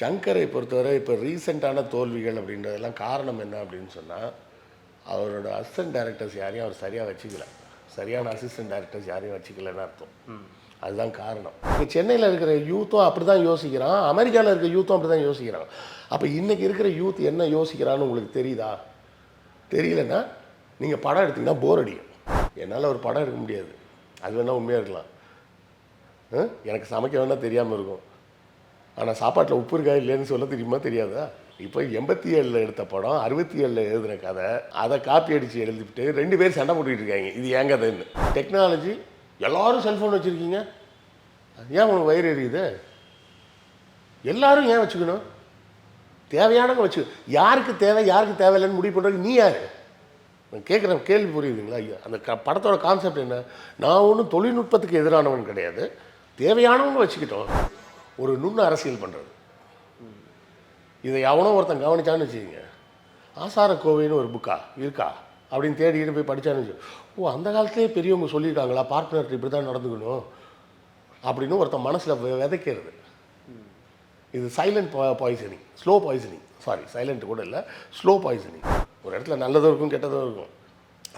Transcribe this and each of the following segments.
சங்கரை பொறுத்தவரை இப்போ ரீசெண்டான தோல்விகள் அப்படின்றதெல்லாம் காரணம் என்ன அப்படின்னு சொன்னால் அவரோட அசிஸ்டன்ட் டைரக்டர்ஸ் யாரையும் அவர் சரியாக வச்சுக்கல. சரியான அசிஸ்டன்ட் டைரக்டர்ஸ் யாரையும் வச்சுக்கலன்னு அர்த்தம். அதுதான் காரணம். இப்போ சென்னையில் இருக்கிற யூத்தும் அப்படி தான் யோசிக்கிறான். அமெரிக்காவில் இருக்கிற யூத்தும் அப்படி தான் யோசிக்கிறான் அப்போ இன்றைக்கி இருக்கிற யூத் என்ன யோசிக்கிறான்னு உங்களுக்கு தெரியுதா? தெரியலன்னா நீங்கள் படம் எடுத்தீங்கன்னா போர் அடிக்கும். என்னால் ஒரு படம் எடுக்க முடியாது. அது வேணால் உண்மையாக இருக்கலாம்? எனக்கு சமைக்க வேணால் தெரியாமல் இருக்கும். ஆனால் சாப்பாட்டில் உப்பு இருக்கா இல்லைன்னு சொல்ல தெரியுமா? தெரியாதா? இப்போ எண்பத்தி ஏழில் எடுத்த படம் அறுபத்தி ஏழில் எழுதுன கதை அதை காப்பி அடித்து எழுதிவிட்டு ரெண்டு பேர் சண்டை போட்டுக்கிட்டு இருக்காங்க. இது ஏன் கதைன்னு. டெக்னாலஜி எல்லோரும் செல்ஃபோன் வச்சுருக்கீங்க? ஏன் உனக்கு வயிறு எரியுது? எல்லாரும் ஏன் வச்சுக்கணும்? தேவையானவங்க வச்சு யாருக்கு தேவை யாருக்கு தேவையில்லைன்னு முடிவு பண்ணுறது நீ யார்? நான் கேட்குற கேள்வி புரியுதுங்களா? ஐயா அந்த க படத்தோட கான்செப்ட் என்ன? நான் ஒன்றும் தொழில்நுட்பத்துக்கு எதிரானவன் கிடையாது. தேவையானவங்க வச்சுக்கிட்டோம். ஒரு நுண்ண அரசியல் பண்ணுறது இதை எவனோ ஒருத்தன் கவனிச்சான்னு வச்சுக்கோங்க. ஆசார கோவைன்னு ஒரு புக்கா? இருக்கா? அப்படின்னு தேடிக்கிட்டு போய் படித்தான்னு வச்சு ஓ அந்த காலத்துலேயே பெரியவங்க சொல்லியிருக்காங்களா பார்ட்னர் இப்படி தான் நடந்துக்கணும் அப்படின்னு ஒருத்தன் மனசில் விதைக்கிறது. இது silent poisoning slow poisoning sorry silent கூட இல்லை ஸ்லோ பாய்சனிங் ஒரு இடத்துல நல்லதும் இருக்கும் கெட்டதும் இருக்கும்.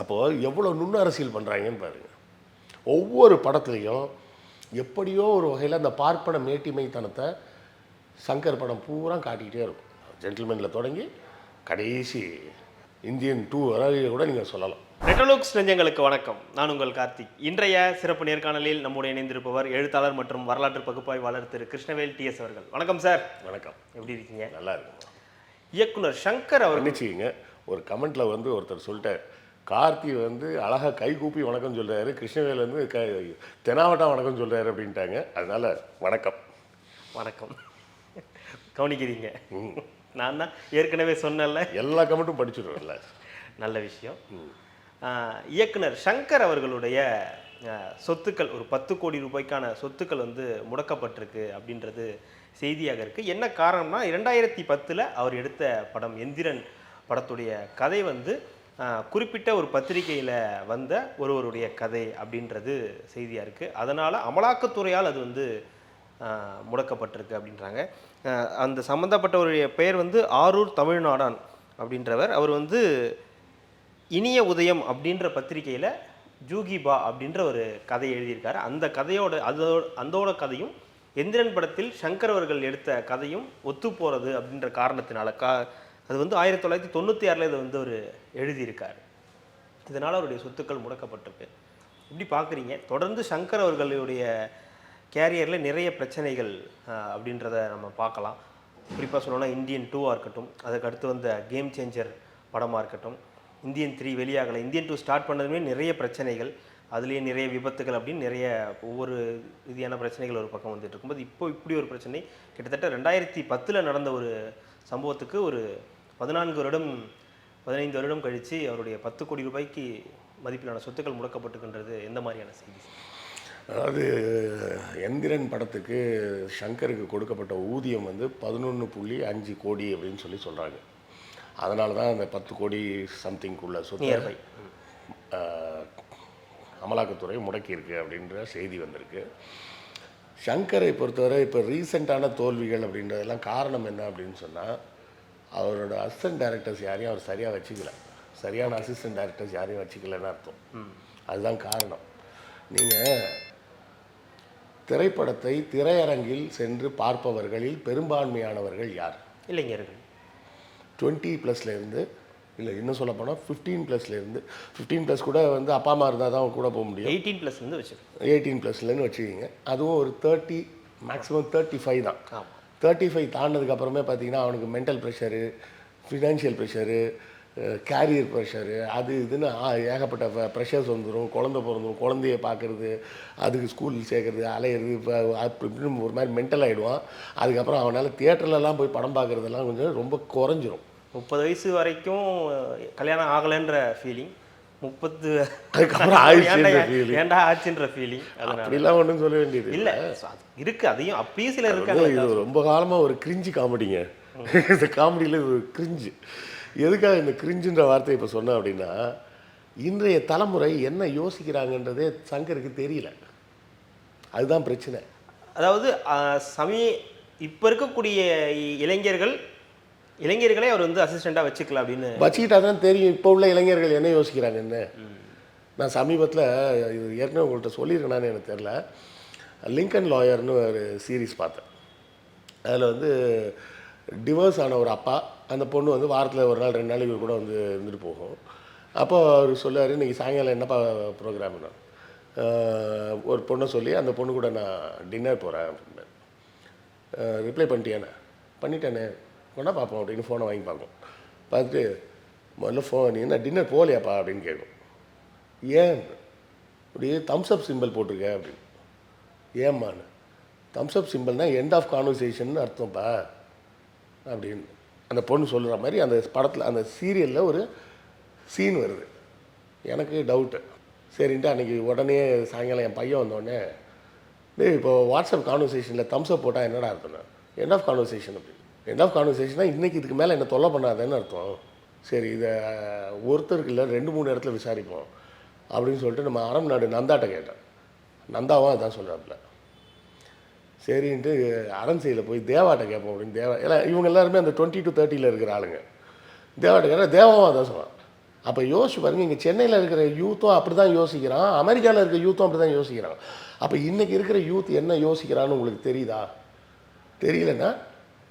அப்போது எவ்வளோ நுண்ணு அரசியல் பண்ணுறாங்கன்னு பாருங்கள் ஒவ்வொரு படத்துலையும் எப்படியோ ஒரு வகையில் அந்த பார்ப்பன மேட்டிமைத்தனத்தை சங்கர் படம் பூரா காட்டிக்கிட்டே இருக்கும். ஜென்டில்மேனில் தொடங்கி கடைசி இந்தியன் டூ வரை கூட நீங்கள் சொல்லலாம். ரெட்டலோக்ஸ் நெஞ்சங்களுக்கு வணக்கம். நான் உங்கள் கார்த்திக். இன்றைய சிறப்பு நேர்காணலில் நம்முடைய இணைந்திருப்பவர் எழுத்தாளர் மற்றும் வரலாற்று பகுப்பாய்வாளர் திரு கிருஷ்ணவேல் டிஎஸ் அவர்கள். வணக்கம் சார் வணக்கம். எப்படி இருக்கீங்க? நல்லா இருக்கும் இயக்குனர் சங்கர் அவர்கள் மன்னிச்சுக்கிங்க ஒரு கமெண்ட்டில் வந்து ஒருத்தர் சொல்லிட்டார். கார்த்தி வந்து அழகாக கை கூப்பி வணக்கம் சொல்கிறாரு கிருஷ்ணவேல் வந்து க தெனாவட்டா வணக்கம் சொல்கிறாரு அப்படின்ட்டாங்க. அதனால் வணக்கம். வணக்கம். கவனிக்கிறீங்க. நான் தான் ஏற்கனவே சொன்னேன்ல. எல்லா கமெண்ட்டும் படிச்சுடுறோம்ல நல்ல விஷயம். இயக்குனர் சங்கர் அவர்களுடைய சொத்துக்கள் ஒரு பத்து கோடி ரூபாய்க்கான சொத்துக்கள் வந்து முடக்கப்பட்டிருக்கு அப்படின்றது செய்தியாக இருக்குது என்ன காரணம்னா இரண்டாயிரத்தி பத்தில் அவர் எடுத்த படம் எந்திரன் படத்துடைய கதை வந்து குறிப்பிட்ட ஒரு பத்திரிகையில் வந்த ஒருவருடைய கதை அப்படின்றது செய்தியாக இருக்குது அதனால் அமலாக்கத்துறையால் அது வந்து முடக்கப்பட்டிருக்கு அப்படின்றாங்க. அந்த சம்மந்தப்பட்டவருடைய பெயர் வந்து ஆரூர் தமிழ்நாடான் அப்படின்றவர். அவர் வந்து இனிய உதயம் அப்படின்ற பத்திரிகையில் ஜூகிபா அப்படின்ற ஒரு கதை எழுதியிருக்காரு. அந்த கதையோட அதோட அந்தோட கதையும் எந்திரன் படத்தில் சங்கர் அவர்கள் எடுத்த கதையும் ஒத்து போகிறது அப்படின்ற காரணத்தினால கா அது வந்து ஆயிரத்தி தொள்ளாயிரத்தி தொண்ணூற்றி ஆறில் இதை வந்து ஒரு எழுதியிருக்கார். இதனால் அவருடைய சொத்துக்கள் முடக்கப்பட்டிருக்கு. இப்படி பார்க்குறீங்க. தொடர்ந்து சங்கர் அவர்களுடைய கேரியரில் நிறைய பிரச்சனைகள் அப்படின்றத நம்ம பார்க்கலாம். குறிப்பாக சொல்லணும்னா இந்தியன் டூவாக இருக்கட்டும் அதுக்கு அடுத்து வந்த கேம் சேஞ்சர் படமாக இருக்கட்டும் இந்தியன் த்ரீ வெளியாகலை. இந்தியன் டூ ஸ்டார்ட் பண்ணதுமே நிறைய பிரச்சனைகள் அதுலேயே நிறைய விபத்துகள் அப்படின்னு நிறைய ஒவ்வொரு ரீதியான பிரச்சனைகள் ஒரு பக்கம் வந்துட்டு இருக்கும்போது இப்போ இப்படி ஒரு பிரச்சனை கிட்டத்தட்ட ரெண்டாயிரத்தி பத்தில் நடந்த ஒரு சம்பவத்துக்கு ஒரு பதினான்கு வருடம் பதினைந்து வருடம் கழித்து அவருடைய பத்து கோடி ரூபாய்க்கு மதிப்பிலான சொத்துக்கள் முடக்கப்பட்டிருக்கின்றது. எந்த மாதிரியான செய்தி? அதாவது எந்திரன் படத்துக்கு சங்கருக்கு கொடுக்கப்பட்ட ஊதியம் வந்து பதினொன்று புள்ளி அஞ்சு கோடி அப்படின்னு சொல்லி சொல்கிறாங்க அதனால தான் அந்த பத்து கோடி சம்திங்குள்ள சொத்து அமலாக்கத்துறை முடக்கியிருக்கு அப்படின்ற செய்தி வந்திருக்கு. சங்கரை பொறுத்தவரை இப்போ ரீசெண்டான தோல்விகள் அப்படின்றதெல்லாம் காரணம் என்ன அப்படின்னு சொன்னால் அவரோட அசிஸ்டன்ட் டைரக்டர்ஸ் யாரையும் அவர் சரியாக வச்சுக்கல. சரியான அசிஸ்டன்ட் டைரக்டர்ஸ் யாரையும் வச்சுக்கலன்னு அர்த்தம். அதுதான் காரணம். நீங்கள் திரைப்படத்தை திரையரங்கில் சென்று பார்ப்பவர்களில் பெரும்பான்மையானவர்கள் யார்? இளைஞர்கள். டுவெண்ட்டி ப்ளஸ்லேருந்து இல்லை இன்னும் சொல்ல போனால் ஃபிஃப்டீன் ப்ளஸ்லேருந்து ஃபிஃப்டீன் ப்ளஸ் கூட வந்து அப்பா அம்மா இருந்தால் தான் கூட போக முடியும். எயிட்டீன் ப்ளஸ்லேருந்து வச்சுருக்கோம் எயிட்டீன் ப்ளஸ்லேருந்து வச்சுக்கிங்க. அதுவும் ஒரு தேர்ட்டி மேக்ஸிமம் தேர்ட்டி ஃபைவ் தான். ஆமாம் தேர்ட்டி ஃபைவ் தாண்டதுக்கு அப்புறமே பார்த்தீங்கன்னா அவனுக்கு mental pressure financial pressure career pressure அது இதுன்னு ஏகப்பட்ட ப்ரெஷர்ஸ் வந்துடும் குழந்தை பிறந்துடும் குழந்தைய பார்க்குறது அதுக்கு ஸ்கூல் சேர்க்குறது அலையிறது இப்போ அப்படி இப்படின்னு ஒரு மாதிரி மென்டல் ஆகிடுவான் அதுக்கப்புறம் அவனால் தியேட்டர்லலாம் போய் படம் பார்க்குறதெல்லாம் கொஞ்சம் ரொம்ப குறைஞ்சிரும். முப்பது வயசு வரைக்கும் கல்யாணம் ஆகலைன்ற ஃபீலிங் முப்பத்து அதுக்கப்புறம் ஆயிடுச்சுன்ற ஏன்டா- ஆச்சுன்ற ஃபீலிங் அப்படிலாம் ஒன்றும் சொல்ல வேண்டியது இல்ல இருக்கு அதையும் அப்பயும் வந்து இருக்காங்க இது ரொம்ப காலமாக ஒரு கிரிஞ்சு காமெடிங்க இந்த காமெடியில் இது ஒரு கிரிஞ்சு எதுக்காக இந்த கிரிஞ்சுன்ற வார்த்தையை இப்போ சொன்னேன் அப்படின்னா இன்றைய தலைமுறை என்ன யோசிக்கிறாங்கன்றதே சங்கருக்கு தெரியல. அதுதான் பிரச்சனை. அதாவது அஹ், சமீ இப்போ இருக்கக்கூடிய இளைஞர்கள் இளைஞர்களே அவர் வந்து அசிஸ்டண்ட்டாக வச்சுக்கலாம் அப்படின்னு. வச்சுக்கிட்டா தான் தெரியும். இப்போ உள்ள இளைஞர்கள் என்ன யோசிக்கிறாங்கன்னு நான் சமீபத்தில் இது ஏற்கனவே உங்கள்கிட்ட சொல்லியிருக்கேனான்னு எனக்கு தெரில லிங்கன் லாயர்னு ஒரு சீரிஸ் பார்த்தேன். அதில் வந்து டிவோர்ஸ் ஆன ஒரு அப்பா அந்த பொண்ணு வந்து வாரத்தில் ஒரு நாள் ரெண்டு நாளைக்கு கூட வந்து இருந்துட்டு போகும். அப்போ அவர் சொல்லுவார் இன்றைக்கி சாயங்காலம் என்னப்பா ப்ரோக்ராம்னா ஒரு பொண்ணை சொல்லி அந்த பொண்ணு கூட நான் டின்னர் போகிறேன் அப்படின்னு ரிப்ளை பண்ணிட்டியானே பண்ணிட்டேனே. கொண்டா பார்ப்போம் அப்படின்னு ஃபோனை வாங்கி பார்ப்போம். பார்த்துட்டு முதல்ல ஃபோன் நீ என்ன டின்னர் போகலையாப்பா? அப்படின்னு கேட்கும் ஏன்? அப்படியே தம்ஸ்அப் சிம்பிள் போட்டிருக்க அப்படின்னு. ஏம்மான்னு? தம்ஸ்அப் சிம்பிள்னா எண்ட் ஆஃப் கான்வர்சேஷன் அர்த்தம்ப்பா அப்படின்னு. அந்த பொண்ணு சொல்கிற மாதிரி அந்த படத்தில் அந்த சீரியலில் ஒரு சீன் வருது. எனக்கு டவுட்டு சரின்ட்டு அன்றைக்கி உடனே சாயங்காலம் என் பையன் வந்தோடனே டேய் இப்போ வாட்ஸ்அப் கான்வர்சேஷனில் தம்ஸ்அப் போட்டால் என்னடா அர்த்தம்னா? எண்ட் ஆஃப் கான்வர்சேஷன் அப்படி எண்ட் ஆஃப் கான்வர்சேஷனாக இன்றைக்கி இதுக்கு மேலே என்ன தொல்லை பண்ணாதேன்னு அர்த்தம். சரி இதை ஒருத்தருக்கு இல்லை ரெண்டு மூணு இடத்துல விசாரிப்போம். அப்படின்னு சொல்லிட்டு நம்ம அறம் நாடு நந்தாட்ட கேட்டேன். நந்தாவும் அதான் சொல்கிறாப்புல சரின்ட்டு அரண்சையில் போய் தேவாட்ட கேட்போம் அப்படின்னு தேவா எல்லாம் இவங்க எல்லாருமே அந்த டுவெண்ட்டி டு தேர்ட்டியில் இருக்கிற ஆளுங்க. தேவாட்ட கேட்டால் தேவாவும் அதான் சொல்லுவான் அப்போ யோசிச்சு பாருங்கள் இங்கே சென்னையில் இருக்கிற யூத்தும் அப்படி தான் யோசிக்கிறான். அமெரிக்காவில் இருக்கிற யூத்தும் அப்படி தான் யோசிக்கிறான். அப்போ இன்றைக்கி இருக்கிற யூத் என்ன யோசிக்கிறான்னு உங்களுக்கு தெரியுதா? தெரியலன்னா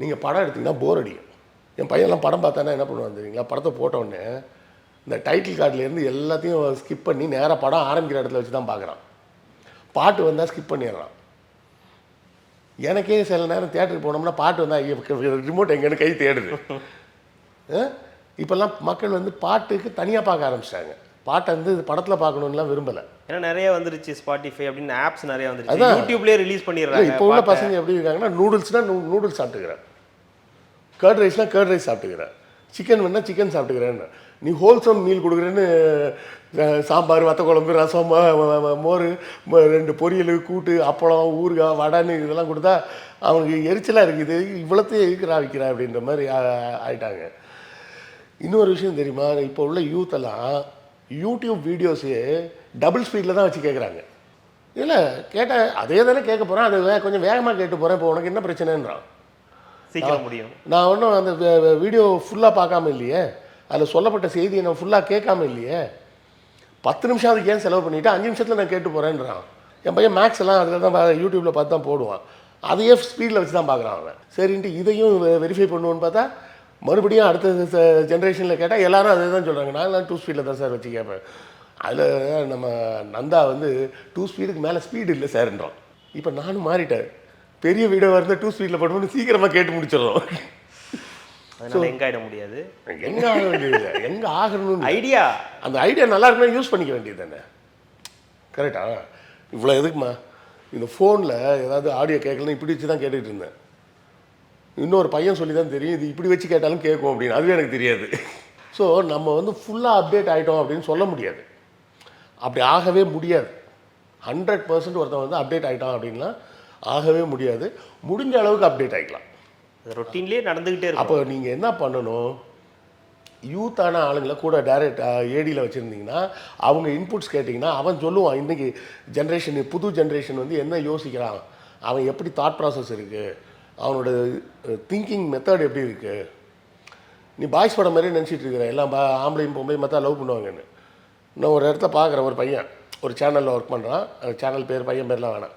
நீங்கள் படம் எடுத்தீங்கன்னா போர் அடிக்கும். என் பையன்லாம் படம் பார்த்தானா என்ன பண்ணுவான் தெரியுங்களா? படத்தை போட்ட உடனே இந்த டைட்டில் கார்டுலேருந்து எல்லாத்தையும் ஸ்கிப் பண்ணி நேராக படம் ஆரம்பிக்கிற இடத்துல வச்சு தான் பார்க்குறான். பாட்டு வந்தால் ஸ்கிப் பண்ணிடுறான். எனக்கே சில நேரம் தியேட்டருக்கு போனோம்னா பாட்டு வந்தால் ரிமோட் எங்கன்னு கை தேடுது? இப்போல்லாம் மக்கள் வந்து பாட்டுக்கு தனியாக பார்க்க ஆரம்பிச்சிட்டாங்க. பாட்டை வந்து படத்தில் பார்க்கணுன்னுலாம் விரும்பலை. ஏன்னா நிறைய வந்துருச்சு ஸ்பாட்டிஃபை அப்படின்னு ஆப்ஸ் நிறைய வந்துருச்சு. யூடியூப்லேயே ரிலீஸ் பண்ணிடுறாங்க இப்போ உள்ள. பசங்க எப்படி இருக்காங்கன்னா நூடுல்ஸ்னால் நூ நூடுல்ஸ் சாப்பிட்டுக்கிறேன் கர்ட் ரைஸ்னால் கர்ட் ரைஸ் சாப்பிட்டுக்கிறேன் சிக்கன் வேணால் சிக்கன் சாப்பிட்டுக்கிறேன்னு. நீ ஹோல்சம் மீல் கொடுக்குறேன்னு சாம்பார் வத்த குழம்பு ரசம் மோர் ரெண்டு பொரியல் கூட்டு அப்பளம் ஊறுகாய் வடைன்னு இதெல்லாம் கொடுத்தா அவனுக்கு எரிச்சலாக இருக்குது. இவ்வளோத்தையும் இருக்கிறா விற்கிறா அப்படின்ற மாதிரி ஆயிட்டாங்க. இன்னொரு விஷயம் தெரியுமா? இப்போ உள்ள யூத்தெல்லாம் யூடியூப் வீடியோஸு டபுள் ஸ்பீடில் தான் வச்சு கேட்குறாங்க இல்லை கேட்டால் அதே தானே கேட்க போகிறேன் அது வே- கொஞ்சம் வேகமாக கேட்டு போகிறேன் இப்போ உனக்கு என்ன பிரச்சனைன்றான்? சீக்கிரம் முடியும். நான் ஒன்றும் அந்த வீடியோ ஃபுல்லாக பார்க்காம இல்லையே. அதில் சொல்லப்பட்ட செய்தியை நான் ஃபுல்லாக கேட்காம இல்லையே. பத்து நிமிஷம் அதுக்கு ஏன் செலவு பண்ணிவிட்டு அஞ்சு நிமிஷத்தில் நான் கேட்டு போகிறேன்றான் என் பையன் மேக்ஸ் எல்லாம் அதில் தான் யூடியூப்பில் பார்த்து தான் போடுவான். அதையே ஸ்பீடில் வச்சு தான் பார்க்குறான் அவன். சரின்ட்டு இதையும் வெரிஃபை பண்ணுவோன்னு பார்த்தா மறுபடியும் அடுத்த ஜென்ரேஷனில் கேட்டால் எல்லாரும் அதே தான் சொல்கிறாங்க நான் டூ ஸ்பீடில் தான் சார் வச்சு கேட்பேன். அதில் நம்ம நந்தா வந்து டூ ஸ்பீடுக்கு மேலே ஸ்பீடு இல்லை சார்ன்றோம் இப்போ நானும் மாறிட்டேன். பெரிய வீடியோ இருந்தால் டூ ஸ்பீடில் போட்டோம்னு சீக்கிரமாக கேட்டு முடிச்சிடுறோம். அதனால எங்க ஆயிட முடியாது? எங்கே ஆக வேண்டியது எங்கே ஆகணும்னு ஐடியா அந்த ஐடியா நல்லா இருக்குன்னா யூஸ் பண்ணிக்க வேண்டியது தானே? கரெக்டா இவ்வளோ எதுக்குமா? இந்த ஃபோனில் ஏதாவது ஆடியோ கேட்கலன்னு இப்படி வச்சு தான் கேட்டுக்கிட்டு இருந்தேன். இன்னொரு பையன் சொல்லி தான் தெரியும் இது இப்படி வச்சு கேட்டாலும் கேட்கும் அப்படின்னு. அதுவே எனக்கு தெரியாது. ஸோ நம்ம வந்து ஃபுல்லாக அப்டேட் ஆகிட்டோம் அப்படின்னு சொல்ல முடியாது. அப்படி ஆகவே முடியாது. ஹண்ட்ரட் பர்சன்ட் ஒருத்தன் வந்து அப்டேட் ஆகிட்டான் அப்படின்லாம் ஆகவே முடியாது. முடிஞ்ச அளவுக்கு அப்டேட் ஆகிக்கலாம் ரொட்டீன்லேயே நடந்துகிட்டே இருக்கும். அப்போ நீங்கள் என்ன பண்ணணும்? யூத்தான ஆளுங்களை கூட டைரக்ட் ஏடியில் வச்சுருந்தீங்கன்னா அவங்க இன்புட்ஸ் கேட்டிங்கன்னா அவன் சொல்லுவான் இன்றைக்கி ஜென்ரேஷன் புது ஜென்ரேஷன் வந்து என்ன யோசிக்கிறான்? அவன் எப்படி தாட் ப்ராசஸ் இருக்குது அவனோட திங்கிங் மெத்தட் எப்படி இருக்குது நீ பாய்ஸ் படம் மாதிரி நினச்சிட்டு இருக்கிற எல்லாம் பா ஆம்பளையும் பொம்பளையும் மற்ற லவ் பண்ணுவாங்கன்னு. நான் ஒரு இடத்துல பார்க்குறேன் ஒரு பையன் ஒரு சேனலில் ஒர்க் பண்ணுறான் அந்த சேனல் பேர் பையன் பேர்லாம் வேணாம்.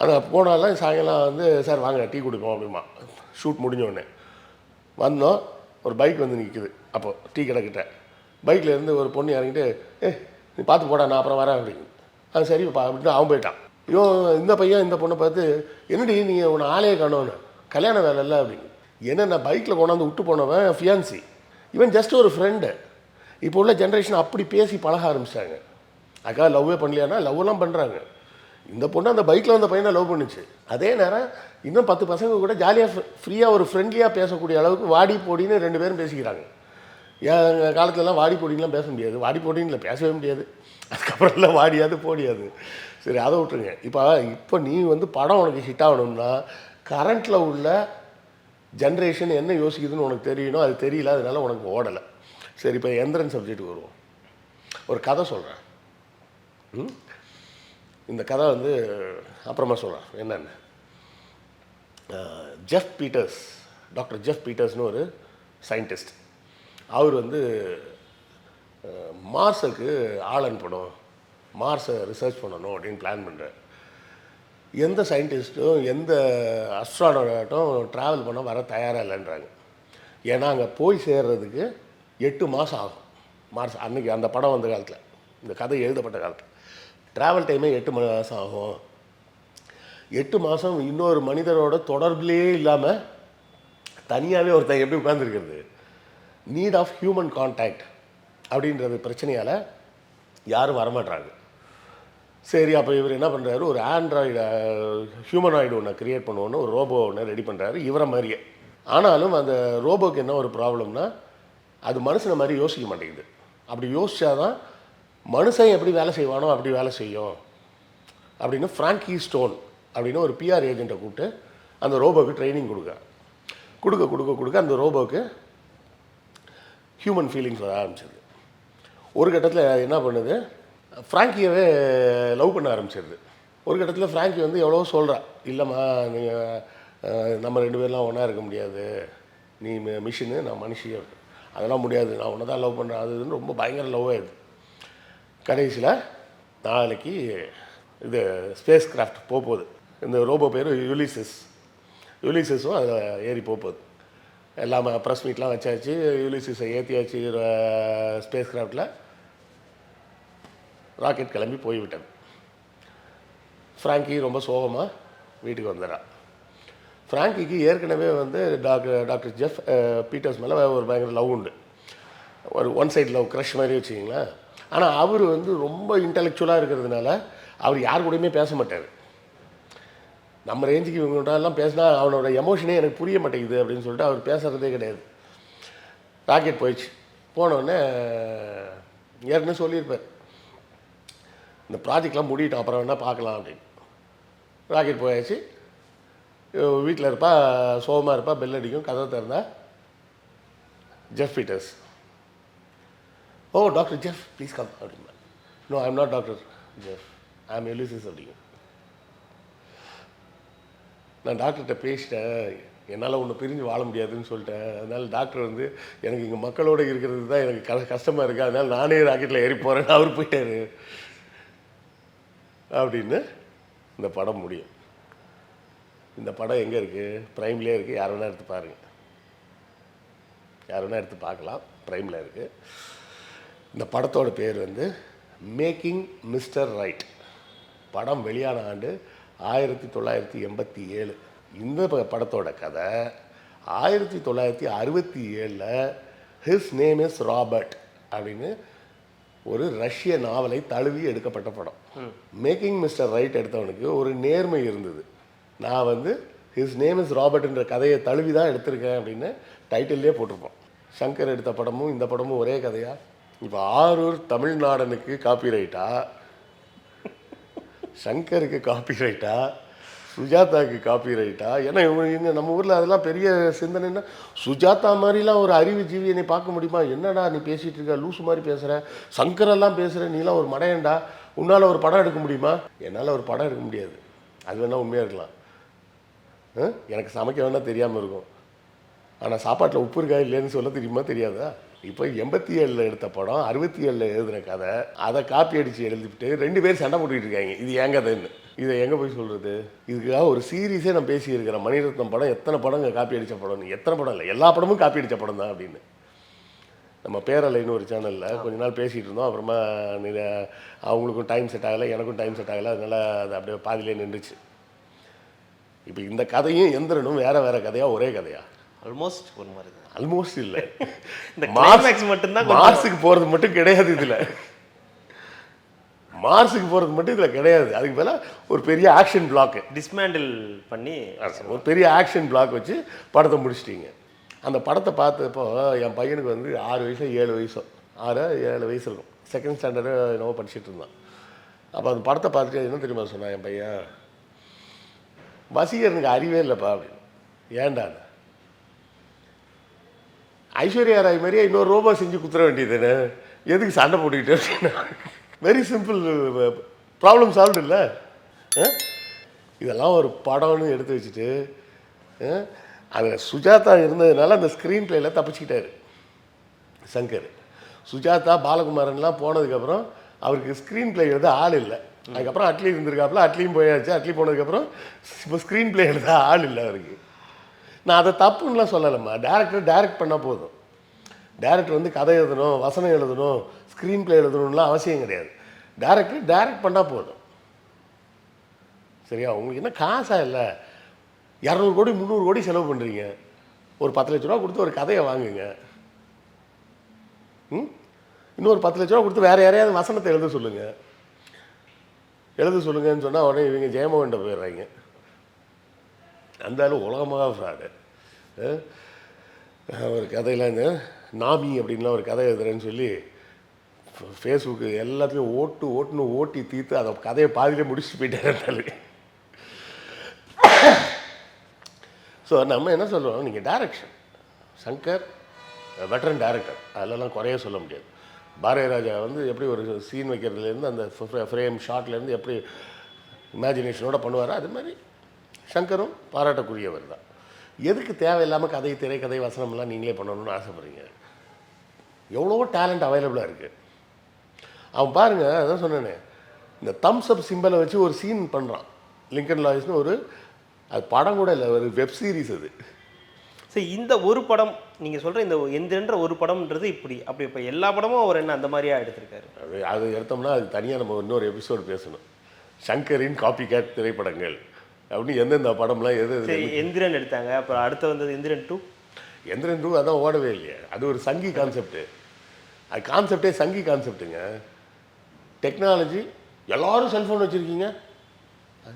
ஆனால் போனாலும் சாயங்காலம் வந்து சார் வாங்க டீ கொடுப்போம் அப்படிமா ஷூட் முடிஞ்சோடனே வந்தோம் ஒரு பைக் வந்து நிற்குது அப்போது டீ கிடக்கிட்ட. பைக்லேருந்து பைக்கில் இருந்து ஒரு பொண்ணு இறங்கிட்டு ஏ நீ பார்த்து போடா நான் அப்புறம் வரேன் அப்படின்னு அது சரி அப்படின்னு அவன் போயிட்டான். இவன் இந்த பையன் இந்த பொண்ணை பார்த்து என்னடி நீங்கள் உன்னை ஆளையே காணோன்னு? கல்யாண வேலை இல்லை அப்படின்னு என்ன நான் பைக்கில் கொண்டாந்து விட்டு போனவன் ஃபியான்சி. இவன் ஜஸ்ட் ஒரு ஃப்ரெண்டு இப்போ உள்ள ஜென்ரேஷன் அப்படி பேசி பழக ஆரம்பிச்சிட்டாங்க. அக்கா லவ்வே பண்ணலையானா லவ்லாம் பண்ணுறாங்க இந்த பொண்ணு அந்த பைக்கில் வந்த பையனை லவ் பண்ணுச்சு. அதே நேரம் இன்னும் பத்து பசங்க கூட ஜாலியாக ஃப்ரீயாக ஒரு ஃப்ரெண்ட்லியாக பேசக்கூடிய அளவுக்கு வாடி போடின்னு ரெண்டு பேரும் பேசிக்கிறாங்க. எங்கள் காலத்துலலாம் வாடி போடின்லாம் பேச முடியாது. வாடி போடின்னு பேசவே முடியாது. அதுக்கப்புறம்லாம் வாடியாது போடியாது. சரி அதை விட்டுருங்க. இப்போ இப்போ நீ வந்து படம் உனக்கு ஹிட் ஆகணும்னா கரண்ட்டில் உள்ள ஜென்ரேஷன் என்ன யோசிக்குதுன்னு உனக்கு தெரியணும். அது தெரியல அதனால உனக்கு ஓடலை. சரி இப்போ எந்திரன் சப்ஜெக்ட் வருவோம். ஒரு கதை சொல்கிறேன் ம்? இந்த கதை வந்து அப்புறமா சொல்கிறேன் என்னென்ன? ஜெஃப் பீட்டர்ஸ் டாக்டர் ஜெஃப் பீட்டர்ஸ்னு ஒரு சயின்டிஸ்ட். அவர் வந்து மார்ஸுக்கு ஆள் அனுப்பணும் மார்ஸை ரிசர்ச் பண்ணணும் அப்படின்னு பிளான் பண்ணுறார் எந்த சயின்டிஸ்ட்டும் எந்த அஸ்ட்ரானட்டும் ட்ராவல் பண்ண வர தயாராக இல்லைன்றாங்க. ஏன்னா அங்கே போய் சேர்றதுக்கு எட்டு மாதம் ஆகும். மார்ச் அன்றைக்கி அந்த படம் வந்த காலத்தில். இந்த கதை எழுதப்பட்ட காலத்தில். ட்ராவல் டைமே எட்டு மணி மாதம் ஆகும். எட்டு மாதம் இன்னொரு மனிதரோட தொடர்பிலேயே இல்லாமல் தனியாகவே ஒருத்தன் எப்படி உட்காந்துருக்கிறது நீட் ஆஃப் ஹியூமன் கான்டாக்ட் அப்படின்றது பிரச்சனையால் யாரும் வரமாட்றாங்க. சரி அப்போ இவர் என்ன பண்ணுறாரு ஒரு ஆண்ட்ராய்டு ஹியூமனாய்டு ஒன்று க்ரியேட் பண்ணுவோன்னு ஒரு ரோபோ ஒன்று ரெடி பண்ணுறாரு இவரை மாதிரியே. ஆனாலும் அந்த ரோபோக்கு என்ன ஒரு ப்ராப்ளம்னா அது மனுஷனை மாதிரி யோசிக்க மாட்டேங்குது. அப்படி யோசிச்சாதான் மனுஷன் எப்படி வேலை செய்வானோ அப்படி வேலை செய்யும். அப்படின்னு ஃப்ராங்கி ஸ்டோன் அப்படின்னு ஒரு பிஆர் ஏஜென்ட்டை கூப்பிட்டு அந்த ரோபோவுக்கு ட்ரைனிங் கொடுக்க கொடுக்க கொடுக்க கொடுக்க அந்த ரோபோவுக்கு ஹியூமன் ஃபீலிங்ஸ் வர ஆரம்பிச்சிருது. ஒரு கட்டத்தில் என்ன பண்ணுது? ஃப்ராங்கியவே லவ் பண்ண ஆரம்பிச்சிருது. ஒரு கட்டத்தில் ஃப்ராங்கி வந்து எவ்வளோ சொல்கிறா இல்லைம்மா நீங்கள் நம்ம ரெண்டு பேர்லாம் ஒன்றா இருக்க முடியாது. நீ மிஷினு நான் மனுஷியும் அதெல்லாம் முடியாது. நான் உன்னை தான் லவ் பண்ணுறேன் அது ரொம்ப பயங்கர லவ் ஆயிடுது. கடைசியில் நாளைக்கு இது ஸ்பேஸ் கிராஃப்ட் போக போகுது இந்த ரோபோ பேர் யுலிசஸ் யுலிசஸும் அதில் ஏறி போகுது எல்லாமே ப்ரெஸ் மீட்லாம் வச்சாச்சு. யூலிசிஸை ஏற்றியாச்சு ஸ்பேஸ் கிராஃப்டில் ராக்கெட் கிளம்பி போய்விட்டது. ஃப்ராங்கி ரொம்ப சோகமாக வீட்டுக்கு வந்துடுறான் ஃப்ராங்கிக்கு ஏற்கனவே வந்து டாக்டர் டாக்டர் ஜெஃப் பீட்டர்ஸ் மேலே ஒரு பயங்கர லவ் உண்டு. ஒரு ஒன் சைட் லவ் க்ரஷ் மாதிரி வச்சுக்கிங்களேன். ஆனால் அவர் வந்து ரொம்ப இன்டெலெக்சுவலாக இருக்கிறதுனால அவர் யார் கூடயுமே பேச மாட்டார். நம்ம ரேஞ்சுக்கு இவங்கள்டெல்லாம் பேசினா அவனோட எமோஷனே எனக்கு புரிய மாட்டேங்குது அப்படின்னு சொல்லிட்டு அவர் பேசுகிறதே கிடையாது. ராக்கெட் போயிடுச்சு. போனோடனே ஏற்கனவே சொல்லியிருப்பார். இந்த ப்ராஜெக்ட்லாம் முடியட்டும் அப்புறம் வேணால் பார்க்கலாம் அப்படின்னு. ராக்கெட் போயாச்சு. வீட்டில் இருப்பா சோகமாக இருப்பா பெல் அடிக்கும் கதவை திறந்தா Jeff Peters oh doctor Jeff please come அப்படின்னா no I'm not doctor Jeff I am எலிசிஸ் அப்படிங்க நான் டாக்டர்கிட்ட பேசிட்டேன். என்னால் ஒன்று பிரிஞ்சு வாழ முடியாதுன்னு சொல்லிட்டேன். அதனால் டாக்டர் வந்து எனக்கு இங்கே மக்களோட இருக்கிறது தான் எனக்கு க கஷ்டமாக இருக்குது அதனால் நானே ராக்கெட்டில் ஏறி போகிறேன்னு அவர் போயிட்டார். அப்படின்னு இந்த படம் முடியும். இந்த படம் எங்கே இருக்குது ப்ரைம்லேயே இருக்குது யார் வேணால் எடுத்து பாருங்கள் யார் வேணால் எடுத்து பார்க்கலாம். ப்ரைமில் இருக்குது இந்த படத்தோட பேர் வந்து மேக்கிங் மிஸ்டர் ரைட். படம் வெளியான ஆண்டு ஆயிரத்தி தொள்ளாயிரத்தி எண்பத்தி ஏழு. இந்த படத்தோட கதை ஆயிரத்தி தொள்ளாயிரத்தி அறுபத்தி ஏழில் ஹிஸ் நேம் இஸ் ராபர்ட் அப்படின்னு ஒரு ரஷ்ய நாவலை தழுவி எடுக்கப்பட்ட படம். மேக்கிங் மிஸ்டர் ரைட் எடுத்தவனுக்கு ஒரு நேர்மை இருந்தது. நான் வந்து ஹிஸ் நேம் இஸ் ராபர்ட்ன்ற கதையை தழுவி தான் எடுத்திருக்கேன் அப்படின்னு டைட்டில்லே போட்டிருப்போம். சங்கர் எடுத்த படமும் இந்த படமும் ஒரே கதையா? இப்போ ஆரூர் தமிழ்நாடனுக்கு காப்பி ரைட்டா சங்கருக்கு காப்பி ரைட்டா சுஜாதாக்கு காப்பிரைட்டா ஏன்னா இவங்க நம்ம ஊரில் அதெல்லாம் பெரிய சிந்தனைன்னா சுஜாதா மாதிரிலாம் ஒரு அறிவு ஜீவியை நீ பார்க்க முடியுமா? என்னடா நீ பேசிகிட்டு இருக்க? லூசு மாதிரி பேசுகிற சங்கரெல்லாம் பேசுகிற நீலாம் ஒரு மடையண்டா உன்னால் ஒரு படம் எடுக்க முடியுமா? என்னால் ஒரு படம் எடுக்க முடியாது. அது வேணால் உண்மையாக இருக்கலாம். ஆ? எனக்கு சமைக்க வேணால் தெரியாமல் இருக்கும். ஆனால் சாப்பாட்டில் உப்பு இருக்கா இல்லைன்னு சொல்ல தெரியுமா? தெரியாதா? இப்போ எண்பத்தி ஏழில் எடுத்த படம் அறுபத்தி ஏழில் எழுதுன கதை அதை காப்பி அடித்து எழுதிவிட்டு ரெண்டு பேர் சண்டை போட்டுக்கிட்டு இருக்காங்க. இது ஏன் கதைன்னு. இதை எங்கே போய் சொல்கிறது இதுக்காக ஒரு சீரீஸே நான் பேசியிருக்கிறேன். மணிரத்னம் படம் எத்தனை படங்க காப்பி அடித்த படம்னு. எத்தனை படம் இல்லை எல்லா படமும் காப்பி அடித்த படம் தான் அப்படின்னு. நம்ம பேரலைன்னு ஒரு சேனலில் கொஞ்ச நாள் பேசிகிட்டு இருந்தோம். அப்புறமா நில அவங்களுக்கும் டைம் செட் ஆகலை எனக்கும் டைம் செட் ஆகலை. அதனால் அது அப்படியே பாதியிலே நின்றுச்சு. இப்போ இந்த கதையும் எந்திரனும் வேறு வேற கதையாக ஒரே கதையாக ஆல்மோஸ்ட் ஒரு மாதிரி ஆல்மோஸ்ட் இல்லை. இந்த climax மட்டும்தான் மார்ஸுக்கு போகிறது மட்டும் கிடையாது இதில். மார்ஸுக்கு போகிறது மட்டும் இதில் கிடையாது. அதுக்கு பதிலா ஒரு பெரிய ஆக்ஷன் பிளாக்கு டிஸ்மேண்டில் பண்ணி ஒரு பெரிய ஆக்ஷன் பிளாக் வச்சு படத்தை முடிச்சிட்டீங்க. அந்த படத்தை பார்த்தப்போ என் பையனுக்கு வந்து ஆறு வயசோ ஏழு வயசோ. ஆறு ஏழு வயசு இருக்கும். செகண்ட் ஸ்டாண்டர்டு என்னவோ படிச்சுட்டு இருந்தான். அப்போ அந்த படத்தை பார்த்துட்டு என்ன தெரியுமா சொன்னான் என் பையன்? வசீகரனுக்கு அறிவே இல்லைப்பா அப்படின்னு. ஏன்டா ஐஸ்வர்யா ராய் மாதிரியே இன்னொரு ரோபோ செஞ்சு குத்துற வேண்டியதுன்னு எதுக்கு சண்டை போட்டுக்கிட்டு அப்படின்னா வெரி சிம்பிள் ப்ராப்ளம் சால்வ் இல்லை. இதெல்லாம் ஒரு படம்னு எடுத்து வச்சுட்டு அதில் சுஜாதா இருந்ததுனால அந்த ஸ்க்ரீன் பிளேயில் தப்பிச்சுக்கிட்டாரு. சங்கர். சுஜாதா பாலகுமாரன்லாம் போனதுக்கப்புறம் அவருக்கு ஸ்க்ரீன் பிளே எழுத ஆள் இல்லை. அதுக்கப்புறம் அட்லி இருந்திருக்காப்புல அட்லியும் போயாச்சு. அட்லி போனதுக்கப்புறம் இப்போ ஸ்க்ரீன் பிளே எழுத ஆள் இல்லை அவருக்கு. நான் அதை தப்புன்னுலாம் சொல்லலைம்மா. டேரக்டர் டைரக்ட் பண்ணால் போதும். டேரக்டர் வந்து கதை எழுதணும் வசனம் எழுதணும் ஸ்க்ரீன் பிளே எழுதணும்லாம் அவசியம் கிடையாது. டேரக்டர் டைரக்ட் பண்ணால் போதும். சரியா? உங்களுக்கு என்ன காசாக இல்லை? இரநூறு கோடி முந்நூறு கோடி செலவு பண்ணுறீங்க ஒரு பத்து லட்ச ரூபா கொடுத்து ஒரு கதையை வாங்குங்க. ம்? இன்னொரு பத்து லட்ச ரூபா கொடுத்து வேறு யாரையாவது வசனத்தை எழுத சொல்லுங்கள் எழுத சொல்லுங்கன்னு சொன்னால் உடனே இவங்க ஜெயமோகன்ட்ட போயிடுறாங்க. அந்த அளவு உலகமாக ஃப்ராடு ஒரு கதையில் நாமி அப்படின்லாம் ஒரு கதை எழுதுறேன்னு சொல்லி ஃபேஸ்புக்கு எல்லாத்தையும் ஓட்டு ஓட்டுன்னு ஓட்டி தீர்த்து அதை கதையை பாதியிலே முடிச்சுட்டு போயிட்டாரு ஸோ நம்ம என்ன சொல்கிறோம் நீங்கள் டேரக்ஷன் சங்கர் வெட்டரன் டைரக்டர் அதிலலாம் குறைய சொல்ல முடியாது. பாரதிய ராஜா வந்து எப்படி ஒரு சீன் வைக்கிறதுலேருந்து அந்த ஃப்ரேம் ஷாட்லேருந்து எப்படி இமேஜினேஷனோட பண்ணுவாரோ அது மாதிரி சங்கரும் பாராட்டக்குரியவர் தான். எதுக்கு தேவையில்லாமல் கதை திரைக்கதை வசனம்லாம் நீங்களே பண்ணணும்னு ஆசைப்படுறீங்க? எவ்வளவோ டேலண்ட் அவைலபிளாக இருக்குது அவன் பாருங்க அதான் சொன்னேனே இந்த தம்ஸ் அப் சிம்பலை வச்சு ஒரு சீன் பண்ணுறான் லிங்கன் லாய்ஸ்னு ஒரு அது படம் கூட இல்லை ஒரு வெப் சீரிஸ் அது. சரி இந்த ஒரு படம் நீங்கள் சொல்கிற இந்த எந்திரன்ற ஒரு படம்ன்றது இப்படி. அப்படி இப்போ எல்லா படமும் அவர் என்ன அந்த மாதிரியா எடுத்திருக்காரு? அது அது எடுத்தோம்னா அது தனியாக நம்ம இன்னொரு எபிசோடு பேசணும். சங்கரின் காப்பி கேட் திரைப்படங்கள். அப்படின்னு எந்தெந்த படம்லாம் எது எது சரி எந்திரன் எடுத்தாங்க அப்புறம் அடுத்து வந்தது எந்திரன் டூ? எந்திரன் டூ அதான் ஓடவே இல்லையே. அது ஒரு சங்கி கான்செப்ட்டு. அது கான்செப்டே சங்கி கான்செப்ட்டுங்க. டெக்னாலஜி எல்லாரும் செல்ஃபோன் வச்சுருக்கீங்க.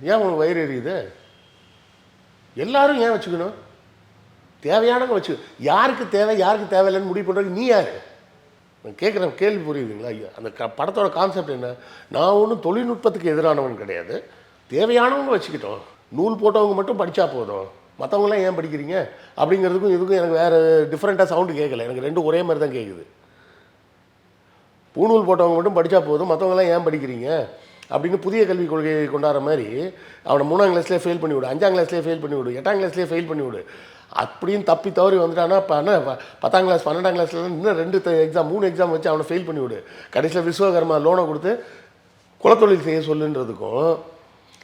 ஏன் உனக்கு வயிறு எரியுது? எல்லாரும் ஏன் வச்சுக்கணும்? தேவையானவங்க வச்சு யாருக்கு தேவை யாருக்கு தேவையில்லைன்னு முடிவு பண்ணுறது நீ யார்? நான் கேட்குற கேள்வி புரியுதுங்களா? ஐயா அந்த க படத்தோட கான்செப்ட் என்ன? நான் ஒன்றும் தொழில்நுட்பத்துக்கு எதிரானவன் கிடையாது. தேவையானவங்க வச்சுக்கிட்டோம். நூல் போட்டவங்க மட்டும் படித்தா போதும். மற்றவங்களாம் ஏன் படிக்கிறீங்க? அப்படிங்கிறதுக்கும் இதுக்கும் எனக்கு வேறு டிஃப்ரெண்ட்டாக சவுண்டு கேட்கல எனக்கு ரெண்டும் ஒரே மாதிரி தான் கேட்குது பூநூல் போட்டவங்க மட்டும் படித்தா போதும் மற்றவங்களாம் ஏன் படிக்கிறீங்க? அப்படின்னு புதிய கல்விக் கொள்கையை கொண்டாடுற மாதிரி அவனை மூணாம் கிளாஸ்லேயே ஃபெயில் பண்ணிவிடு அஞ்சாம் கிளாஸ்லேயே ஃபெயில் பண்ணிவிடு எட்டாம் கிளாஸ்லேயே ஃபெயில் பண்ணிவிடு அப்படின்னு தப்பி தவறி வந்துட்டான்னா இப்போ பத்தாம் கிளாஸ் பன்னெண்டாம் கிளாஸில் இன்னும் ரெண்டு எக்ஸாம் மூணு எக்ஸாம் வச்சு அவனை ஃபெயில் பண்ணிவிடு கடைசியில் விஸ்வகர்மா லோனை கொடுத்து குலத்தொழில் செய்ய சொல்லுன்றதுக்கும்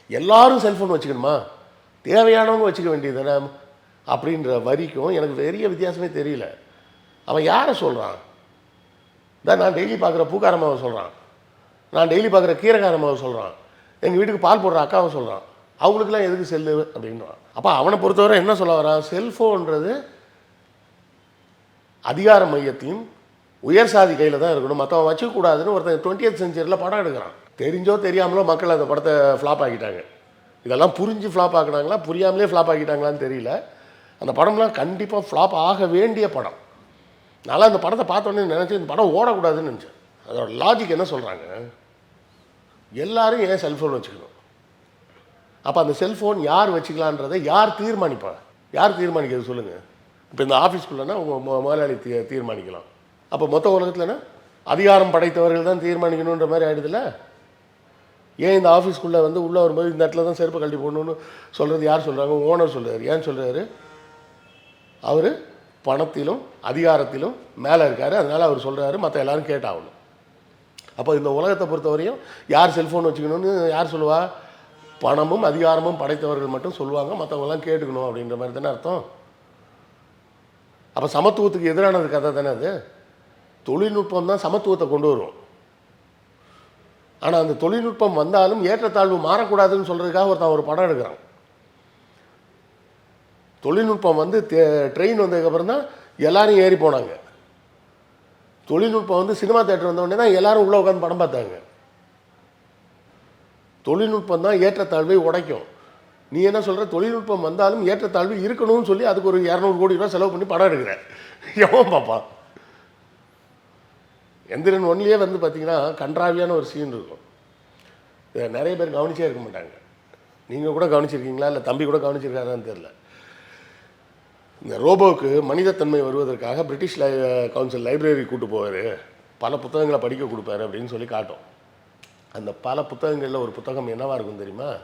எல்லாரும் செல்ஃபோன் வச்சுக்கணுமா? தேவையானவங்க வச்சுக்க வேண்டியது தானே அப்படின்ற வரிக்கும் எனக்கு பெரிய வித்தியாசமே தெரியல. அவன் யாரை சொல்கிறான் தான் நான் டெய்லி பார்க்குற பூக்காரமாக சொல்கிறான் நான் டெய்லி பார்க்குற கீரைக்காரம்மாவை சொல்கிறான் எங்கள் வீட்டுக்கு பால் போடுற அக்காவை சொல்கிறான் அவங்களுக்குலாம் எதுக்கு செல்லு அப்படின்றான். அப்போ அவனை பொறுத்தவரை என்ன சொல்ல வரான்? செல்ஃபோன்றது அதிகார மையத்தையும் உயர் சாதி கையில் தான் இருக்கணும். மற்றவன் வச்சுக்கூடாதுன்னு ஒருத்தன் டுவெண்ட்டியத் செஞ்சுரியில் படம் எடுக்கிறான். தெரிஞ்சோ தெரியாமலோ மக்கள் அந்த படத்தை ஃப்ளாப் ஆக்கிட்டாங்க. இதெல்லாம் புரிஞ்சு ஃப்ளாப் ஆகினாங்களா புரியாமலே ஃப்ளாப் ஆக்கிட்டாங்களான்னு தெரியல. அந்த படம்லாம் கண்டிப்பாக ஃப்ளாப் ஆக வேண்டிய படம். அதனால் அந்த படத்தை பார்த்தோன்னே நினச்சி இந்த படம் ஓடக்கூடாதுன்னு நினச்சேன். அதோட லாஜிக் என்ன சொல்கிறாங்க எல்லாரும் ஏன் செல்ஃபோன் வச்சுக்கணும்? அப்போ அந்த செல்ஃபோன் யார் வச்சுக்கலான்றதை யார் தீர்மானிப்பா? யார் தீர்மானிக்கிறது சொல்லுங்கள் இப்போ இந்த ஆஃபீஸ்க்குள்ளனா உங்கள் முதலாளி தீ தீர்மானிக்கலாம். அப்போ மொத்த உலகத்துலனா அதிகாரம் படைத்தவர்கள் தான் தீர்மானிக்கணுன்ற மாதிரி ஆயிடுதுல்ல? ஏன் இந்த ஆஃபீஸ்க்குள்ளே வந்து உள்ளே வரும்போது இந்த இடத்துல தான் செருப்பு கழட்டி போடணும்னு சொல்கிறது யார் சொல்கிறாங்க ஓனர் சொல்கிறார் ஏன் சொல்கிறாரு அவர் பணத்திலும் அதிகாரத்திலும் மேலே இருக்கார். அதனால் அவர் சொல்கிறாரு மற்ற எல்லோரும் கேட்டாகணும். அப்போ இந்த உலகத்தை பொறுத்தவரையும் யார் செல்ஃபோன் வச்சுக்கணும்னு யார் சொல்லுவா? பணமும் அதிகாரமும் படைத்தவர்கள் மட்டும் சொல்லுவாங்க. மற்றவங்களாம் கேட்டுக்கணும் அப்படின்ற மாதிரி தானே அர்த்தம்? அப்போ சமத்துவத்துக்கு எதிரானது கதை தானே அது? தொழில்நுட்பம் தான் சமத்துவத்தை கொண்டு வரும். ஆனால் அந்த தொழில்நுட்பம் வந்தாலும் ஏற்றத்தாழ்வு மாறக்கூடாதுன்னு சொல்கிறதுக்காக ஒருத்தன் ஒரு படம் எடுக்கிறான். தொழில்நுட்பம் வந்து ட்ரெயின் வந்ததுக்கப்புறம் தான் எல்லாரும் ஏறி போனாங்க. தொழில்நுட்பம் வந்து சினிமா தேட்டர் வந்த உடனே தான் எல்லாரும் உள்ளே உட்காந்து படம் பார்த்தாங்க. தொழில்நுட்பம் தான் ஏற்றத்தாழ்வை உடைக்கும். நீ என்ன சொல்கிற தொழில்நுட்பம் வந்தாலும் ஏற்றத்தாழ்வு இருக்கணும்னு சொல்லி அதுக்கு ஒரு இரநூறு கோடி ரூபா செலவு பண்ணி படம் எடுக்கிற. எவன் பாப்பா எந்திரன் ஒன்லேயே வந்து பார்த்தீங்கன்னா கன்றாவியான ஒரு சீன் இருக்கும். இதை நிறைய பேர் கவனிச்சே இருக்க மாட்டாங்க. நீங்கள் கூட கவனிச்சிருக்கீங்களா? இல்லை தம்பி கூட கவனிச்சிருக்காரான்னு தெரில இந்த ரோபோவுக்கு மனிதத்தன்மை வருவதற்காக பிரிட்டிஷ் லை கவுன்சில் லைப்ரரி கூட்டு போவார். பல புத்தகங்களை படிக்க கொடுப்பாரு அப்படின்னு சொல்லி காட்டும். அந்த பல புத்தகங்களில் ஒரு புத்தகம் என்னவா இருக்கும் தெரியுமா?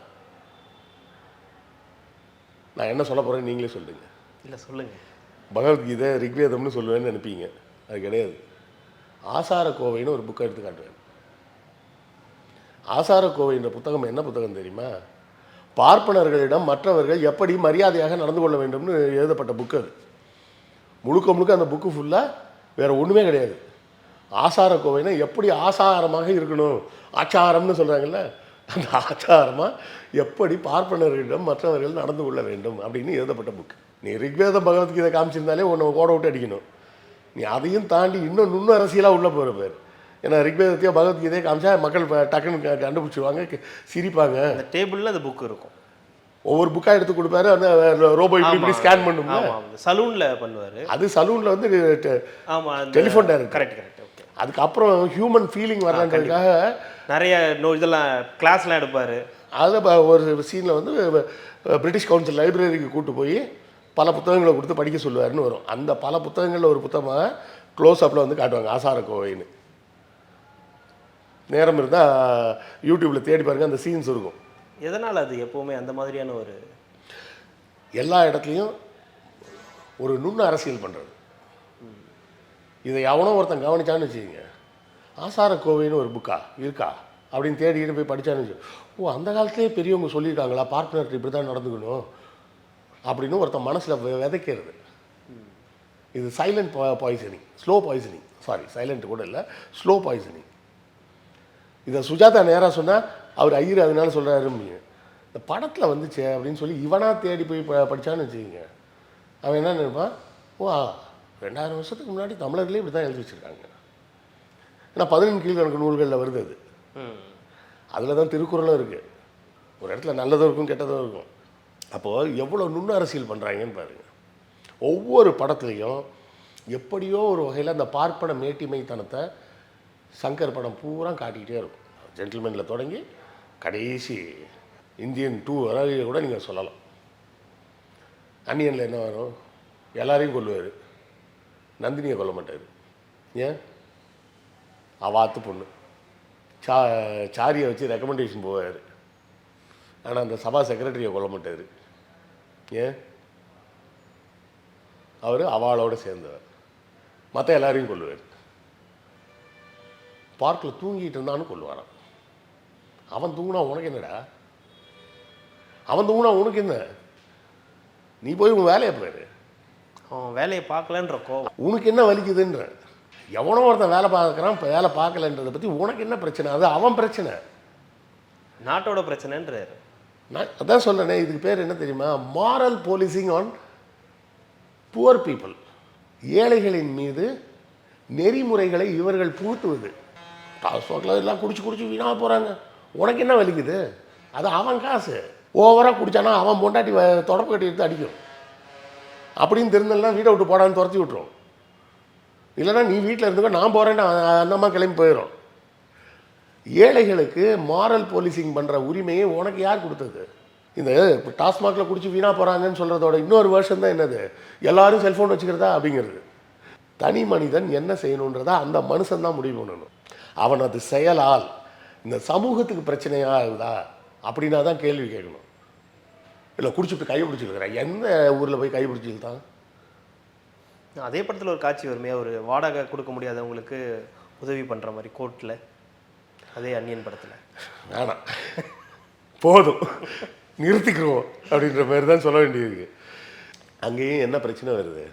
நான் என்ன சொல்ல போகிறேன்னு நீங்களே சொல்லுங்க. இல்லை சொல்லுங்க. பகவத்கீதை ரிக்வேதம்னு சொல்லுவேன்னு நினைப்பீங்க. அது கிடையாது. ஆசார கோவைன்னு ஒரு புக்கை எடுத்து காட்டுவேன் ஆசார கோவைன்ற புத்தகம் என்ன புத்தகம் தெரியுமா? பார்ப்பனர்களிடம் மற்றவர்கள் எப்படி மரியாதையாக நடந்து கொள்ள வேண்டும்னு எழுதப்பட்ட புக்கு அது. முழுக்க முழுக்க அந்த புக்கு ஃபுல்லாக வேறு ஒன்றுமே கிடையாது. ஆசார கோவைனா எப்படி ஆசாரமாக இருக்கணும்? ஆச்சாரம்னு சொல்கிறாங்கல்ல அந்த ஆச்சாரமாக எப்படி பார்ப்பனர்களிடம் மற்றவர்கள் நடந்து கொள்ள வேண்டும் அப்படின்னு எழுதப்பட்ட புக்கு நீ ரிக்வேத பகவத்கீதை காமிச்சிருந்தாலே உன்னை ஓட விட்டு அடிக்கணும். நீ அதையும் தாண்டி இன்னும் நுண்ணு அரசியலாக உள்ள போகிற பேர். ஏன்னா ரிக்வேதத்தையோ பகவத்கீதையோ காமிச்சா மக்கள் டக்குன்னு கண்டுபிடிச்சிருவாங்க சிரிப்பாங்க. அந்த டேபிளில் அந்த புக் இருக்கும். ஒவ்வொரு புக்காக எடுத்து கொடுப்பாரு அந்த ரோபோ இப்படி இப்படி ஸ்கேன் பண்ணும்ல. ஆமாம் சலூனில் பண்ணுவார். அது சலூனில் வந்து டெ- ஆமாம் Telephone director. Correct correct okay அதுக்கப்புறம் ஹியூமன் ஃபீலிங் வரலன்றதுக்காக நிறைய நோ இதெல்லாம் கிளாஸ்லாம் எடுப்பார். அதில் ஒரு சீனில் வந்து பிரிட்டிஷ் கவுன்சில் லைப்ரரிக்கு கூட்டு போய் பல புத்தகங்களை கொடுத்து படிக்க சொல்லுவாருன்னு வரும். அந்த பல புத்தகங்களில் ஒரு புத்தகமாக க்ளோஸ் அப்பில் வந்து காட்டுவாங்க ஆசார கோவைன்னு. நேரம் இருந்தால் யூடியூப்பில் தேடி பாருங்க அந்த சீன்ஸ் இருக்கும். எதனால் அது எப்போவுமே அந்த மாதிரியான ஒரு எல்லா இடத்துலையும் ஒரு நுண்ண அரசியல் பண்ணுறது இதை எவனோ ஒருத்தன் கவனிச்சான்னு வச்சுக்கோங்க. ஆசார கோவைன்னு ஒரு புக்கா இருக்கா? அப்படின்னு தேடிட்டு போய் படிச்சான்னு வச்சு ஓ அந்த காலத்திலே பெரியவங்க சொல்லியிருக்காங்களா பார்ட்னர் இப்படி தான் நடந்துக்கணும். அப்படின்னு ஒருத்தன் மனசில் விதைக்கிறது. இது silent poisoning slow poisoning sorry silent கூட இல்லை ஸ்லோ பாய்சனிங் இதை சுஜாதா நேராக சொன்னால் அவர் ஐயர் அதனால சொல்கிறாரு இந்த படத்தில் வந்துச்சே அப்படின்னு சொல்லி இவனாக தேடி போய் ப படித்தான்னு வச்சுக்கோங்க. அவன் என்ன நினைப்பான்? ஓ ரெண்டாயிரம் வருஷத்துக்கு முன்னாடி தமிழர்களே இப்படி தான் எழுதி வச்சுருக்காங்க. ஏன்னா பதினெண்டு கீழ்கணக்கு நூல்களில் வருது அது. அதில் தான் திருக்குறளும் இருக்குது ஒரு இடத்துல நல்லதும் இருக்கும் கெட்டதும் இருக்கும். அப்போது எவ்வளோ நுண்ணு அரசியல் பண்ணுறாங்கன்னு பாருங்கள் ஒவ்வொரு படத்துலையும் எப்படியோ ஒரு வகையில் அந்த பார்ப்பன மேட்டிமைத்தனத்தை சங்கர் படம் பூரா காட்டிக்கிட்டே இருக்கும். ஜென்டில்மேனில் தொடங்கி கடைசி இந்தியன் டூ வரை கூட நீங்கள் சொல்லலாம். அன்னியனில் என்ன வரும்? எல்லாரையும் கொல்லுவார். நந்தினியை கொல்ல மாட்டார். ஏன்? அவாத்து பொண்ணு. சா சாரியை வச்சு ரெக்கமெண்டேஷன் போவார். ஆனால் அந்த சபா செக்ரட்டரியை கொல்ல மாட்டார். ஏன்? அவர் அவாளோட சேர்ந்தவர். மற்ற எல்லாரையும் கொல்லுவார். பார்க்கில் தூங்கிட்டு இருந்தான்னு கொல்லுவாராம். அவன் தூங்குனா உனக்கு என்னடா? அவன் தூங்குனா உனக்கு என்ன? நீ போய் உன் வேலையை பாரு. அவன் வேலையை பார்க்கலன்ற கோவம். உனக்கு என்ன வலிக்குதுன்ற? எவனோ ஒருத்தன் வேலை பார்க்குறான் இப்போ வேலை பார்க்கலன்றதை பற்றி உனக்கு என்ன பிரச்சனை? அது அவன் பிரச்சனை. நாட்டோட பிரச்சனைன்றாரு. நான் அதான் சொல்கிறேனே இதுக்கு பேர் என்ன தெரியுமா? Moral policing on poor people ஏழைகளின் மீது நெறிமுறைகளை இவர்கள் புகுத்துவது. டாஸ்மாகில் எல்லாம் குடிச்சு குடிச்சு வீணாக போகிறாங்க உனக்கு என்ன வலிக்குது? அது அவன் காசு. ஓவராக குடித்தானா அவன் பொண்டாட்டி தொடப்பு கட்டி எடுத்து அடிக்கும். அப்படின்னு தெரிஞ்செல்லாம் வீட்டை விட்டு போடான்னு துரத்தி விட்ரும் இல்லைன்னா நீ வீட்டில் இருந்துக்கோ நான் போகிறேன்னு அந்தம்மா கிளம்பி போயிடும் ஏழைகளுக்கு மாரல் போலீசிங் பண்ணுற உரிமையை உனக்கு யார் கொடுத்தது? இந்த டாஸ்மாகில் குடிச்சு வீணாக போகிறாங்கன்னு சொல்கிறதோட இன்னொரு வருஷம் தான் என்னது? எல்லாரும் செல்ஃபோன் வச்சுக்கிறதா அப்படிங்கிறது. தனி மனிதன் என்ன செய்யணுன்றதா அந்த மனுஷன் தான் முடிவு பண்ணணும். அவன் அது செயலால் இந்த சமூகத்துக்கு பிரச்சனையாக இருக்குதா அப்படின்னா தான் கேள்வி கேட்கணும். இல்லை குடிச்சுட்டு கை பிடிச்சிருக்கிறேன் எந்த ஊரில் போய் கை பிடிச்சிருந்தான் அதே படத்தில் ஒரு காட்சி வருமே ஒரு வாடகை கொடுக்க முடியாதவங்களுக்கு உதவி பண்ணுற மாதிரி கோர்ட்டில் அதே அன்னியன் படத்தில். வேணாம். போதும். நிறுத்திக்கிடுவோம் அப்படின்ற மாதிரி தான் சொல்ல வேண்டியிருக்கு. அங்கேயும் என்ன பிரச்சனை வருது?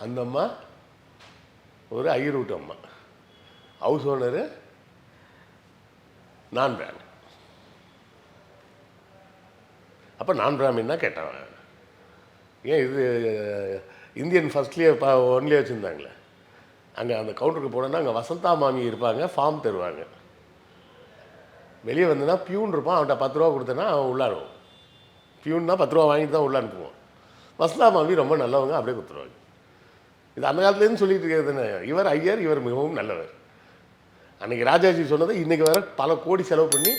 அந்த அம்மா ஒரு ஐயர் வீட்டு அம்மா. ஹவுஸ் ஓனரு நான் பிராமின் அப்போ நான் பிராமின்னா கேட்டவன். ஏன் இது இந்தியன் ஃபர்ஸ்ட்லேயே பா ஒன்லேயே வச்சுருந்தாங்களே? அங்கே அந்த கவுண்டருக்கு போனோன்னா அங்கே வசந்தா மாமி இருப்பாங்க ஃபார்ம் தருவாங்க. வெளியே வந்தனா பியூன் இருப்பான் அவன்கிட்ட பத்து ரூபா கொடுத்தனா அவன் உள்ளாடுவான் பியூன்னா பத்து ரூபா வாங்கிட்டு தான் உள்ள அனுப்புவான் வசந்தா மாமி ரொம்ப நல்லவங்க அப்படியே கொடுத்துருவாங்க. இது அந்த காலத்துலேருந்து சொல்லிட்டு இருக்கிறதுன்னு இவர் ஐயர் இவர் மிகவும் நல்லவர். அன்றைக்கி ராஜாஜி சொன்னதை இன்றைக்கி வர பல கோடி செலவு பண்ணி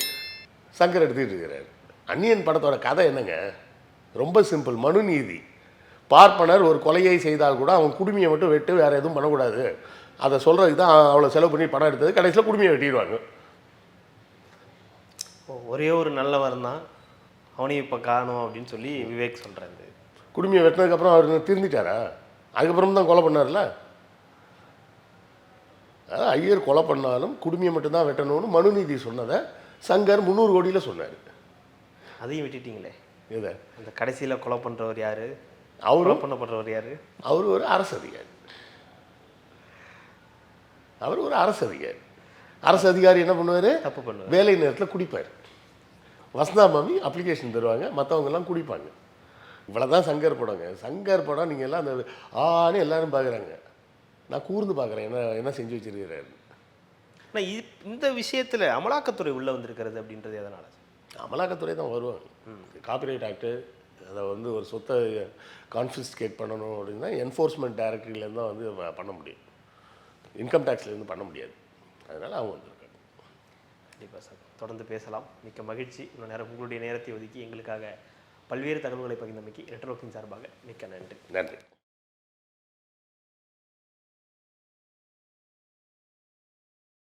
சங்கர் எடுத்துக்கிட்டு இருக்கிறார். அன்னியன் படத்தோட கதை என்னங்க? ரொம்ப சிம்பிள் மனுநீதி. பார்ப்பனர் ஒரு கொலையை செய்தால் கூட அவன் குடுமியை மட்டும் வெட்டு வேற எதுவும் பண்ணக்கூடாது. அதை சொல்கிறதுக்கு தான் அவ்வளோ செலவு பண்ணி படம் எடுத்தது. கடைசியில் குடுமையை வெட்டிடுவாங்க. ஒரே ஒரு நல்லவன் தான் அவனையும் இப்போ காணும் அப்படின்னு சொல்லி விவேக் சொல்றாரு. குடுமையை வெட்டினதுக்கப்புறம் அவர் திருந்திட்டாரா? அதுக்கப்புறம் தான் கொலை பண்ணார்ல? ஐயர் கொலை பண்ணாலும் குடுமையை மட்டும்தான் வெட்டணும்னு மனுநீதி சொன்னதை சங்கர் முந்நூறு கோடியில் சொன்னார். அதையும் விட்டுட்டீங்களே. இதை அந்த கடைசியில கொலை பண்றவர் யாரு? அவரும் பண்ணப்படுறவர் யாரு? அவர் ஒரு அரசு அதிகாரி அவர் ஒரு அரசு அதிகாரி அரசு அதிகாரி என்ன பண்ணுவார்? தப்பு பண்ணுவார். வேலை நேரத்தில் குடிப்பார். வசந்தா மாமி அப்ளிகேஷன் தருவாங்க மற்றவங்க எல்லாம் குடிப்பாங்க. இவ்வளோதான் சங்கர் படங்க. சங்கர் படம் நீங்கள் எல்லாம் அந்த ஆன்னு எல்லாரும் பார்க்குறாங்க நான் கூர்ந்து பார்க்குறேன் என்ன என்ன செஞ்சு வச்சிருக்கிறாரு. ஆனா இ- இந்த விஷயத்துல அமலாக்கத்துறை உள்ள வந்திருக்கிறது அப்படின்றது எதனால? அமலாக்கத்துறை தான் வருவாங்க. காப்பிரைட் ஆக்ட்டு அதை வந்து ஒரு சொத்தை கான்ஃபிஸ்கேட் பண்ணணும் அப்படின்னா என்ஃபோர்ஸ்மெண்ட் டைரக்டரியிலேருந்து தான் வந்து பண்ண முடியும். இன்கம் டேக்ஸ்லேருந்து பண்ண முடியாது. அதனால் அவங்க வந்திருக்காங்க. கண்டிப்பா சார். தொடர்ந்து பேசலாம். மிக்க மகிழ்ச்சி. இன்னும் நேரம் உங்களுடைய நேரத்தை ஒதுக்கி எங்களுக்காக பல்வேறு தகவல்களை பகிர்ந்தமைக்கு நெட்வொர்க்கிங் சார்பாக மிக்க நன்றி. நன்றி.